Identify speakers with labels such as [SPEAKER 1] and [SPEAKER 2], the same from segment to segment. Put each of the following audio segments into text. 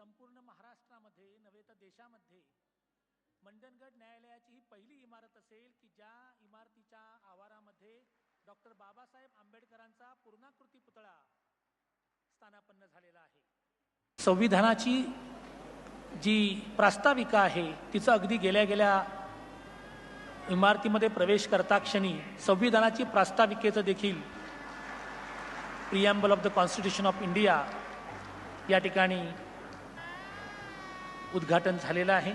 [SPEAKER 1] संपूर्ण महाराष्ट्रामध्ये नव्हे तर देशामध्ये मंडणगड न्यायालयाची ही पहिली इमारत असेल की ज्या इमारतीच्या आवारामध्ये डॉक्टर बाबासाहेब आंबेडकरांचा पूर्णाकृती पुतळा स्थानापन्न झालेला आहे. संविधानाची जी प्रास्ताविका आहे तिचं अगदी गेल्या गेल्या इमारतीमध्ये प्रवेश करता क्षणी संविधानाची प्रास्ताविकेचं देखील preamble of the constitution of India या ठिकाणी उद्घाटन झालेलं आहे.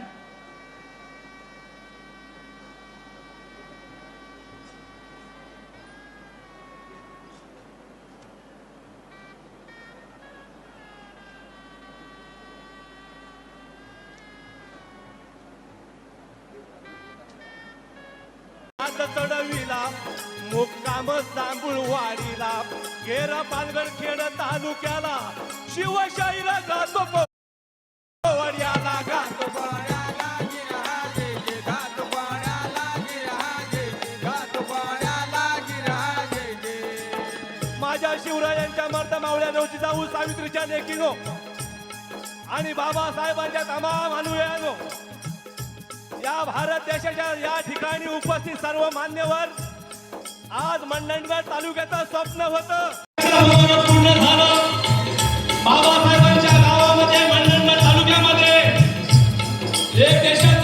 [SPEAKER 2] चढविला मुक्काम जांभूळ गेरा गेर पालगड खेड तालुक्याला शिवशाहीला जातो. मावळ्या देवची जाऊ सावित्रीच्या लेखीनो आणि बाबासाहेबांच्या तमाम अनुयानो या भारत देशाच्या या ठिकाणी उपस्थित सर्व मान्यवर आज मंडणगड तालुक्याचं स्वप्न होतं. पूर्ण झालं बाबासाहेबांच्या गावामध्ये मंडणगड तालुक्यामध्ये एक देशाचा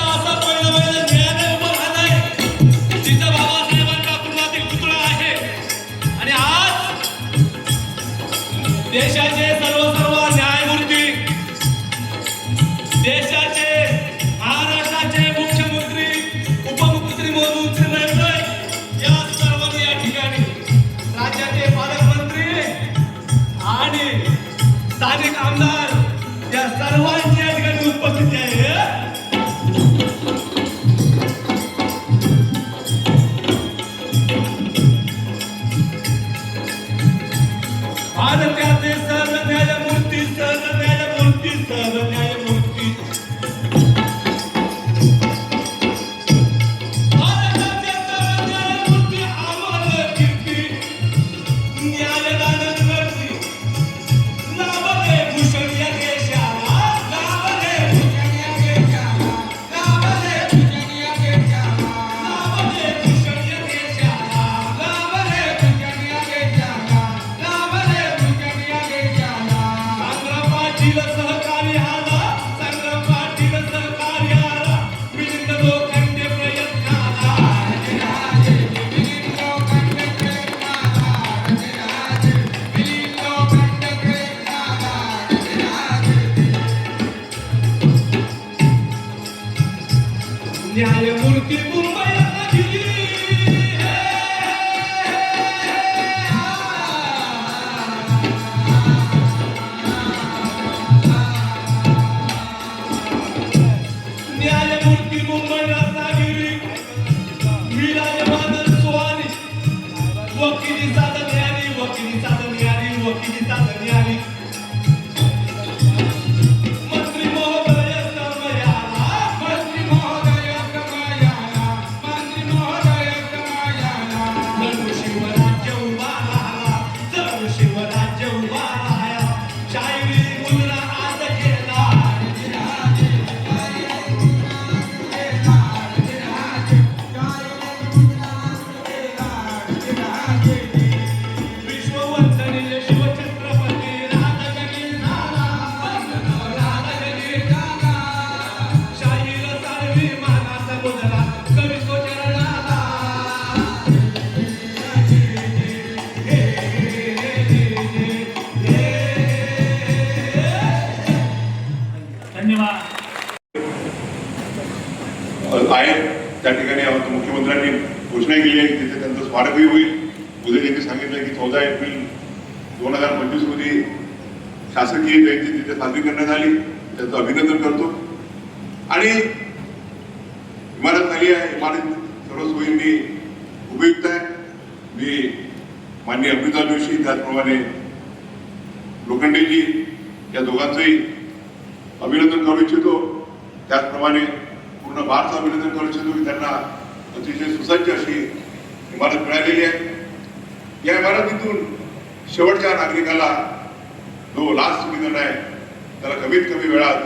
[SPEAKER 3] Thank you. घोषणा केली आहे तिथे त्यांचं स्वागतही होईल. उदय यांनी सांगितलं की चौदा एप्रिल दोन हजार पंचवीस रोजी शासकीय जयंती तिथे साजरी करण्यात आली. त्याचं अभिनंदन करतो. आणि इमारत झाली आहे. इमारत सर्व सोयींनी उपयुक्त आहे मी माननीय अमृता जोशी त्याचप्रमाणे लोखंडेजी या दोघांचंही अभिनंदन करू इच्छितो. त्याचप्रमाणे पूर्ण भारत अभिनंदन करू इच्छितो की त्यांना अतिशय सुसज्ज अशी इमारत मिळालेली आहे. या इमारतीतून शेवटच्या नागरिकाला जो लास्ट सुविधा आहे त्याला कमीत कमी वेळात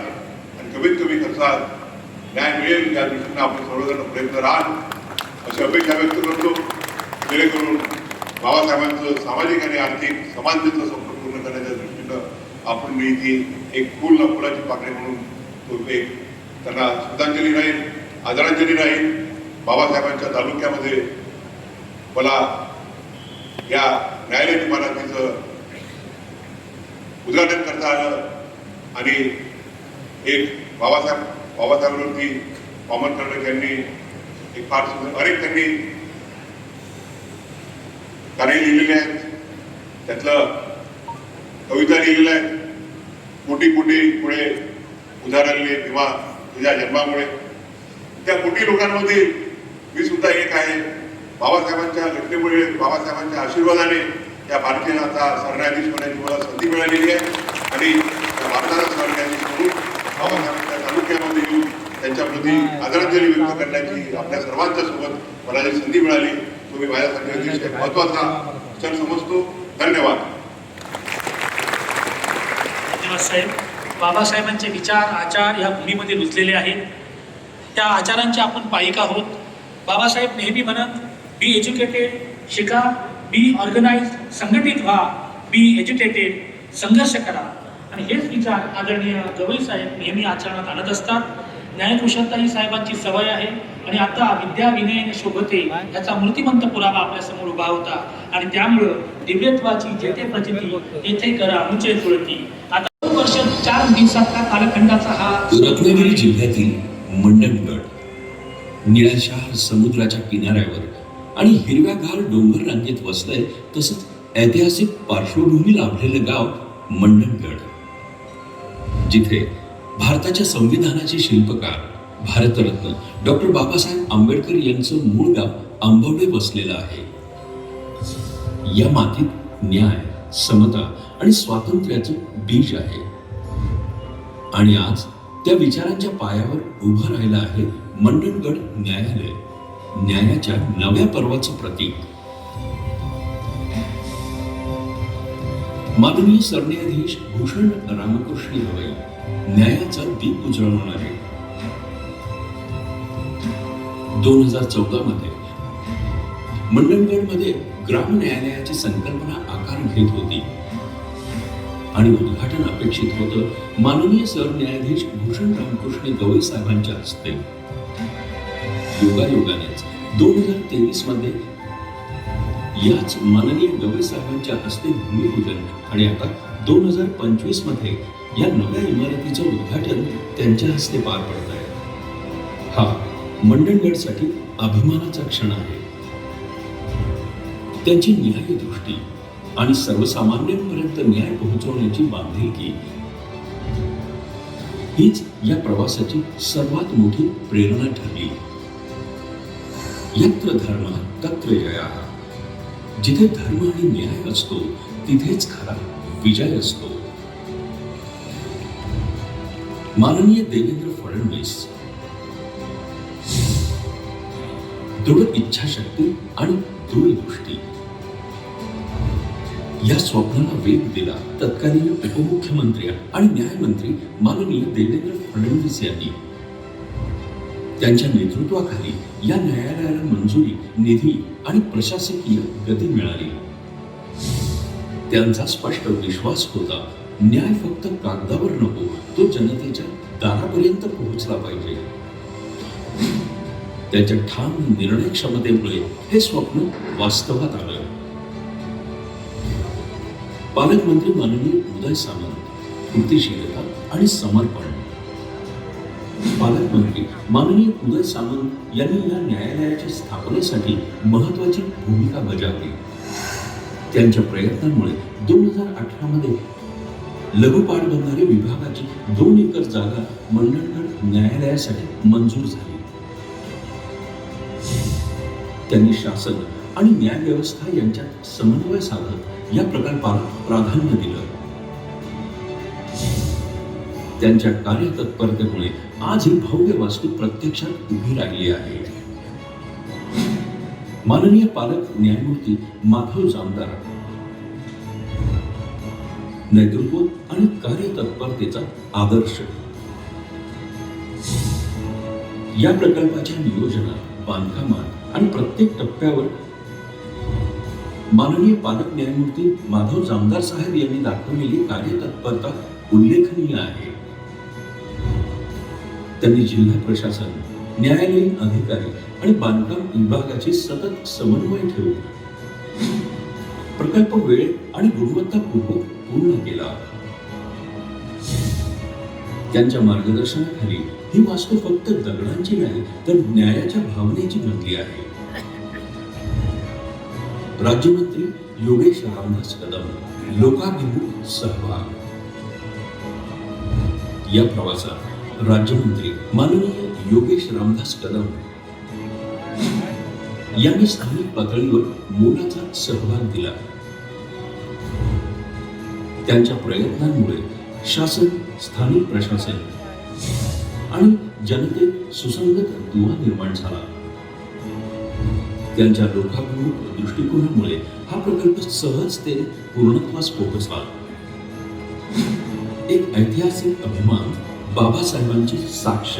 [SPEAKER 3] आणि कमीत कमी खर्चात न्याय मिळेल या दृष्टीनं आपण सर्वजण प्रयत्न राहाल अशी अपेक्षा व्यक्त करतो. जेणेकरून बाबासाहेबांचं सामाजिक आणि आर्थिक समानतेचं स्वप्न पूर्ण करण्याच्या दृष्टीनं आपण इथे एक फुल ना फुलाची पाकळी म्हणून तो एक त्यांना श्रद्धांजली राहील आदरांजली राहील. बाबासाहेबांच्या तालुक्यामध्ये मला या न्यायालयीन इमारतीचं उद्घाटन करता आलं आणि एक बाबासाहेब बाबासाहेबांवरती कॉमन कर्णक यांनी एक फार सुंदर अनेक त्यांनी कार्य लिहिलेले आहेत. त्यातलं कविता लिहिलेल्या आहेत. कोटी कोटी पुढे उदाहरणले किंवा तुझ्या जन्मामुळे. त्या कोटी लोकांमध्ये मी सुद्धा एक आहे. बाबासाहेबांच्या घटनेमुळे बाबासाहेबांच्या आशीर्वादाने या भारतीय आता सरन्यायाधीश होण्याची मला संधी मिळालेली आहे. आणि या भारताला सरन्यायाधीश म्हणून बाबासाहेबांच्या तालुक्यामध्ये येऊन त्यांच्याप्रती आदरांजली व्यक्त करण्याची आपल्या सर्वांच्या सोबत मला जी संधी मिळाली. तो मी माझ्यासाठी अतिशय महत्त्वाचा क्षण समजतो. धन्यवाद.
[SPEAKER 1] धन्यवाद साहेब. बाबासाहेबांचे विचार आचार या भूमीमध्ये रुजलेले आहेत. त्या आचारांचे आपण पायिक आहोत. बाबासाहेब नेहमी म्हणत बी एज्युकेटेड शिका बी ऑर्गनाइज संघटित व्हा बी एज्युकेटेड संघर्ष करा. आणि हेच विचार आदरणीय गवई साहेब नेहमी आचरणात आणत असतात. न्यायकुशलता ही साहेबांची सवय आहे आणि आता विद्या विनय शोभते याचा मूर्तिमंत पुरावा आपल्यासमोर उभा होता. आणि त्यामुळं दिव्यत्वाची जेथे प्रचिती तेथे करा मुचे तुळती. आता वर्ष चार दिवसातला कालखंडाचा हा
[SPEAKER 4] रत्नागिरी जिल्ह्यातील मंडणगड निळाशार समुद्राच्या किनाऱ्यावर आणि हिरव्यागार डोंगर रांगेत वसलंय तसंच ऐतिहासिक पार्श्वभूमी लाभलेलं गाव मंडणगड. जिथे भारताच्या संविधानाचे शिल्पकार भारतरत्न डॉक्टर बाबासाहेब आंबेडकर यांचं मूळ गाव आंबवडे वसलेलं आहे. या मातीत न्याय समता आणि स्वातंत्र्याचं बीज आहे. आणि आज त्या विचारांच्या पायावर उभं राहिलं आहे मंडणगड न्यायालय न्यायाच्या नव्या पर्वाचं प्रतीक. माननीय सरन्यायाधीश भूषण रामकृष्ण गवई न्यायाचा दीप उजळवणारे दोन हजार चौदा मध्ये मंडणगडमध्ये ग्राम न्यायालयाची संकल्पना आकार घेत होती. आणि उद्घाटन अपेक्षित होतं माननीय सरन्यायाधीश भूषण रामकृष्ण गवई साहेबांच्या हस्ते. योगायोगानेच. दोन हजार तेवीसमध्ये याच माननीय गवई साहेबांच्या हस्ते भूमिपूजन आणि आता दोन हजार पंचवीसमध्ये या नव्या इमारतीचं उद्घाटन त्यांच्या हस्ते पार पडत आहे. हा मंडणगडसाठी अभिमानाचा क्षण आहे. त्यांची न्याय दृष्टी आणि सर्वसामान्यांपर्यंत न्याय पोहोचवण्याची बांधिलकी हीच या प्रवासाची सर्वात मोठी प्रेरणा ठरली. यत्र धर्म तत्र जया जिथे धर्म आणि न्याय असतो तिथेच खरा विजय असतो. माननीय देवेंद्र फडणवीस दृढ इच्छाशक्ती आणि दूरदृष्टी या स्वप्नाला वेग दिला तत्कालीन उपमुख्यमंत्री आणि न्यायमंत्री माननीय देवेंद्र फडणवीस यांनी. त्यांच्या नेतृत्वाखाली या न्यायालयाला मंजुरी निधी आणि प्रशासकीय गती मिळाली. त्यांचा स्पष्ट विश्वास होता न्याय फक्त कागदावर नको तो जनतेच्या दारापर्यंत पोहोचला पाहिजे. त्यांच्या ठाम निर्णय क्षमतेमुळे हे स्वप्न वास्तवात आलं. पालकमंत्री माननीय उदय सामंत कृतिशीलता आणि समर्पण. पालकमंत्री माननीय उदय सामंत यांनी या न्यायालयाच्या स्थापनेसाठी महत्वाची भूमिका बजावली. त्यांच्या प्रयत्नांमुळे दोन हजार अठरा मध्ये लघु पाटबंधारे विभागाची दोन एकर जागा मंडणगड न्यायालयासाठी मंजूर झाली. त्यांनी शासन आणि न्याय व्यवस्था यांच्यात समन्वय साधत या प्रकल्पाला प्राधान्य दिलं. त्यांच्या कार्यतत्परतेमुळे आज ही भव्य वास्तू प्रत्यक्षात उभी राहिली आहे. माननीय पालक न्यायमूर्ती माधव जामदार नेतृत्व आणि कार्यतत्परतेचा आदर्श. या प्रकल्पाच्या नियोजनात बांधकामात आणि प्रत्येक टप्प्यावर माननीय पालक न्यायमूर्ती माधव जामदार साहेब यांनी दाखवलेली कार्यतत्परता उल्लेखनीय आहे. त्यांनी जिल्हा प्रशासन न्यायालयीन अधिकारी आणि बांधकाम विभागाची सतत समन्वय ठेवून प्रकल्प वेळ आणि गुणवत्तापूर्वक पूर्ण केला. त्यांच्या मार्गदर्शनाखाली ही वास्तू फक्त दगडांची नाही तर न्यायाच्या भावनेची बनली आहे. राज्यमंत्री योगेश रामदास कदम लोकाभिमुख सहभाग. या प्रवासात राज्यमंत्री माननीय योगेश रामदास कदम यांनी स्थानिक पातळीवर मोलाचा सहभाग दिला. त्यांच्या प्रयत्नांमुळे शासन स्थानिक प्रशासन आणि जनतेत सुसंगत दुवा निर्माण झाला. त्यांच्या लोकाभिमुख दृष्टिकोनामुळे हा प्रकल्प सहजतेने पूर्णत्वास पोहोचला. एक ऐतिहासिक अभिमान बाबासाहेबांची साक्ष.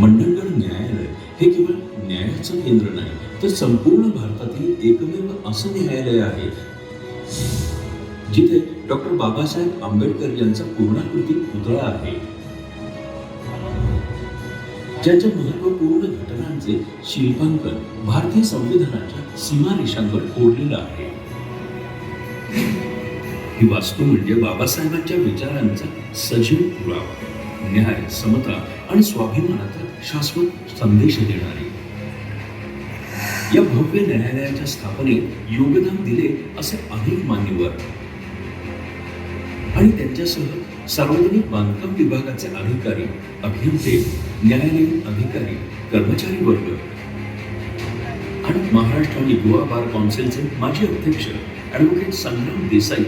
[SPEAKER 4] मंडळगड न्यायालय हे केवळ न्यायाचं केंद्र नाही तर संपूर्ण भारतातील एकमेव असं न्यायालय आहे. जिथे डॉक्टर बाबासाहेब आंबेडकर यांचा पूर्णाकृती पुतळा आहे. ज्याच्या महत्त्वपूर्ण घटनांचे शिल्पांकन भारतीय संविधानाच्या सीमारेषांवर कोरलेलं आहे. ही वास्तू म्हणजे बाबासाहेबांच्या विचारांचा सजीव पुरावा न्याय समता आणि स्वाभिमानाचा शाश्वत संदेश देणारी. या भव्य न्यायालयाच्या स्थापनेत योगदान दिले असे अनेक मान्यवर आणि त्यांच्यासह सार्वजनिक बांधकाम विभागाचे अधिकारी अभियंते न्यायालयीन अधिकारी कर्मचारी वर्ग आणि महाराष्ट्र आणि गोवा बार काउन्सिलचे माजी अध्यक्ष ॲडव्होकेट संग्राम देसाई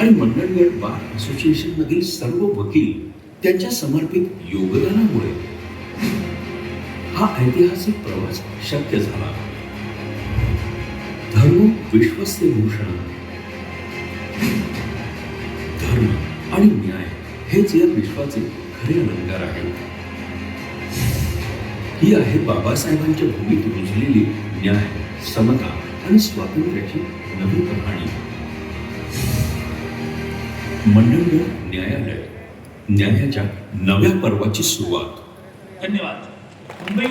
[SPEAKER 4] आणि मंडणगड बार असोसिएशन मधील सर्व वकील त्यांच्या समर्पित योगदानामुळे हा ऐतिहासिक प्रवास शक्य झाला. धर्म विश्वस्य भूषण धर्म आणि न्याय हेच या विश्वाचे खरे अलंकार आहेत. ही आहे बाबासाहेबांच्या भूमीत रुजलेली न्याय समता आणि स्वातंत्र्याची नवी कहाणी. मंडळीय न्यायालय न्यायाच्या नव्या पर्वाची सुरुवात.
[SPEAKER 1] धन्यवाद. मुंबई